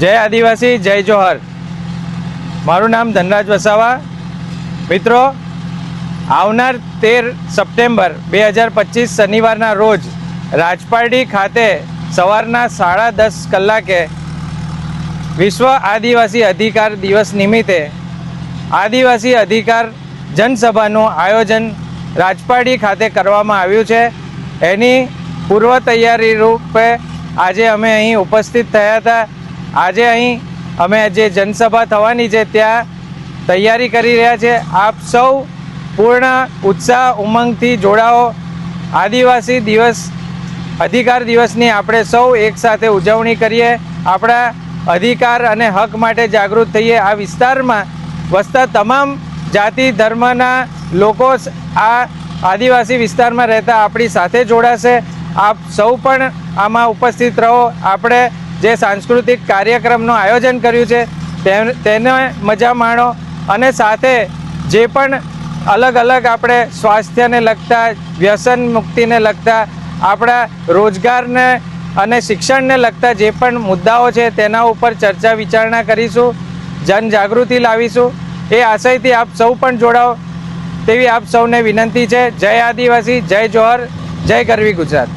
જય આદિવાસી, જય જોહર. મારું નામ ધનરાજ વસાવા. મિત્રો, આવનાર તેર સપ્ટેમ્બર બે હજાર પચીસ શનિવારના રોજ રાજપારડી ખાતે સવારના સાડા દસ કલાકે વિશ્વ આદિવાસી અધિકાર દિવસ નિમિત્તે આદિવાસી અધિકાર જનસભાનું આયોજન રાજપારડી ખાતે કરવામાં આવ્યું છે. એની પૂર્વ તૈયારી રૂપે આજે અમે અહીં ઉપસ્થિત થયા હતા. આજે અહીં અમે જે જનસભા થવાની છે, ત્યાં તૈયારી કરી રહ્યા છે. આપ સૌ પૂર્ણ ઉત્સાહ, ઉમંગથી જોડાઓ. આદિવાસી દિવસ, અધિકાર દિવસની આપણે સૌ એકસાથે ઉજવણી કરીએ. આપણા અધિકાર અને હક માટે જાગૃત થઈએ. આ વિસ્તારમાં વસતા તમામ જાતિ, ધર્મના લોકો આ આદિવાસી વિસ્તારમાં રહેતા આપણી સાથે જોડાશે. આપ સૌ પણ આમાં ઉપસ્થિત રહો. આપણે જે સાંસ્કૃતિક કાર્યક્રમનું આયોજન કર્યું છે તેને મજા માણો અને સાથે જે પણ અલગ અલગ આપણે સ્વાસ્થ્યને લગતા, વ્યસન મુક્તિને લગતા, આપણા રોજગારને અને શિક્ષણને લગતા જે પણ મુદ્દાઓ છે, તેના ઉપર ચર્ચા વિચારણા કરીશું જનજાગૃતિ લાવીશું. એ આશયથી આપ સૌ પણ જોડાઓ, તેવી આપ સૌને વિનંતી છે. જય આદિવાસી, જય જોહર, જય ગરવી ગુજરાત.